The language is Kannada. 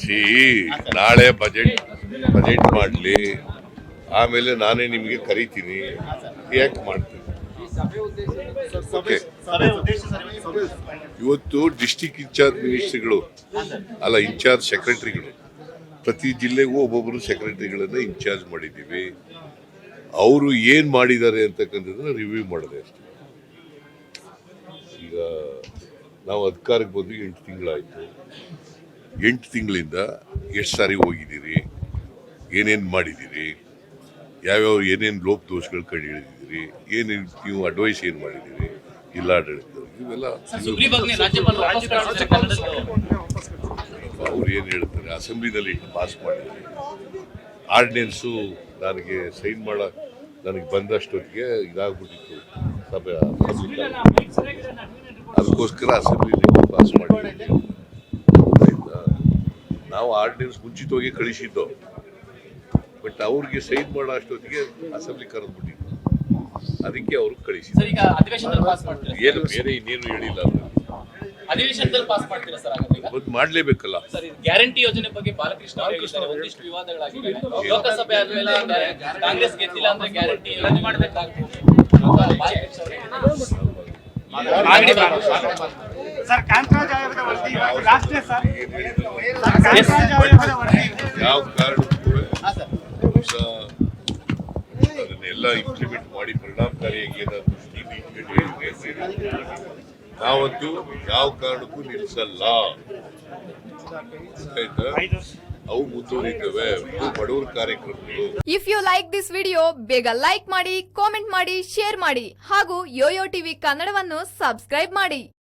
ಸಿ ನಾಳೆ ಬಜೆಟ್ ಬಜೆಟ್ ಮಾಡಲಿ. ಆಮೇಲೆ ನಾನೇ ನಿಮಗೆ ಕರಿತೀನಿ. ಯಾಕೆ ಮಾಡ್ತೀನಿ ಇವತ್ತು ಡಿಸ್ಟಿಕ್ ಇನ್ಚಾರ್ಜ್ ಮಿನಿಸ್ಟ್ರಿಗಳು ಅಲ್ಲ ಇನ್ಚಾರ್ಜ್ ಸೆಕ್ರೆಟರಿಗಳು ಪ್ರತಿ ಜಿಲ್ಲೆಗೂ ಒಬ್ಬೊಬ್ಬರು ಸೆಕ್ರೆಟರಿಗಳನ್ನ ಇನ್ಚಾರ್ಜ್ ಮಾಡಿದ್ದೀವಿ. ಅವರು ಏನು ಮಾಡಿದ್ದಾರೆ ಅಂತಕ್ಕಂಥದ್ದನ್ನ ರಿವ್ಯೂ ಮಾಡಿದೆ ಅಷ್ಟೇ. ಈಗ ನಾವು ಅಧಿಕಾರಕ್ಕೆ ಬಂದು ಎಂಟು ತಿಂಗಳಾಯಿತು. ಎಂಟು ತಿಂಗಳಿಂದ ಎಷ್ಟು ಸಾರಿ ಹೋಗಿದ್ದೀರಿ? ಏನೇನು ಮಾಡಿದ್ದೀರಿ? ಯಾವ್ಯಾವ ಏನೇನು ಲೋಪ ದೋಷಗಳು ಕಂಡು ಹಿಡಿದಿದ್ದೀರಿ? ಏನೇನು ನೀವು ಅಡ್ವೈಸ್ ಏನು ಮಾಡಿದ್ದೀರಿ? ಇವೆಲ್ಲ ವಾಪಸ್ ಕಳಿಸಿದ್ರೆ ಕನ್ನಡದ್ದು ಅವ್ರು ಏನು ಹೇಳ್ತಾರೆ? ಅಸೆಂಬ್ಲಿನಲ್ಲಿ ಪಾಸ್ ಮಾಡಿದ್ದಾರೆ ಆರ್ಡಿನೆನ್ಸು ನನಗೆ ಸೈನ್ ಮಾಡ ನನಗೆ ಬಂದಷ್ಟೊತ್ತಿಗೆ ಇದಾಗ್ಬಿಟ್ಟಿತ್ತು ಸಭೆ. ಅದಕ್ಕೋಸ್ಕರ ಅಸೆಂಬ್ಲಿನಲ್ಲಿ ಪಾಸ್ ಮಾಡಿದ್ದೀವಿ ಆಯ್ತಾ ನಾವು ಆರ್ಡಿನೆನ್ಸ್ ಮುಂಚಿತವಾಗಿ ಕಳಿಸಿದ್ದು. ಬಟ್ ಅವ್ರಿಗೆ ಸೈನ್ ಮಾಡೋ ಅಷ್ಟೊತ್ತಿಗೆ ಅಸೆಂಬ್ಲಿ ಕರೆದ್ಬಿಟ್ಟಿತ್ತು ಅದಕ್ಕೆ ಅವರು ಕಳಿಸಿದ್ರು ಸರ್ ಈಗ ಅಧಿವೇಶನದಲ್ಲಿ ಪಾಸ್ ಮಾಡ್ತೀರಾ ಏನು ಬೇರೆ ಇನ್ನೇನು ಹೇಳಿಲ್ಲ ಅಧಿವೇಶನದಲ್ಲಿ ಪಾಸ್ ಮಾಡ್ತೀರಾ ಸರ್ ಹಾಗಾದ್ರೆ ಮಾಡಲೇಬೇಕಲ್ಲ. ಸರ್ ಗ್ಯಾರಂಟಿ ಯೋಜನೆ ಬಗ್ಗೆ ಬಾಲಕೃಷ್ಣ ಒಂದಿಷ್ಟು ವಿವಾದಗಳಾಗಿವೆ ಲೋಕಸಭೆ ಆದ್ಮೇಲೆ ಕಾಂಗ್ರೆಸ್ ಗೆದ್ದಿಲ್ಲ ಅಂದ್ರೆ ಗ್ಯಾರಂಟಿ ಮಾಡಬೇಕಾಗ್ತದೆ ಸರ್ ಕಾಂತರಾಜ್ ಆಯೋಗದ ವರದಿ ಇವತ್ತು ಸರ್. ಸರ್? ಕಾಂತರಾಜ್ ಆಯೋಗದ ವರದಿ ಯಾವ ಕಾರಣಕ್ಕೂ ಹೊಸ ಅದನ್ನೆಲ್ಲ ಇಂಪ್ಲಿಮೆಂಟ್ ಮಾಡಿ ಪರಿಣಾಮಕಾರಿಯಾಗಿ ಏನಾದ್ರು ನಾವಂತೂ ಯಾವ ಕಾರಣಕ್ಕೂ ನಿಲ್ಲಿಸಲ್ಲ ಆಯ್ತಾ? ಅವು ಮುಂದುವರಿತವೆ. ಇದು ಬಡವರ ಕಾರ್ಯಕ್ರಮಗಳು. If you like this video ಬೇಗ ಲೈಕ್ ಮಾಡಿ ಕಾಮೆಂಟ್ ಮಾಡಿ ಶೇರ್ ಮಾಡಿ ಹಾಗೂ ಯೋಯೋ ಟಿವಿ ಕನ್ನಡವನ್ನು ಸಬ್ಸ್ಕ್ರೈಬ್ ಮಾಡಿ.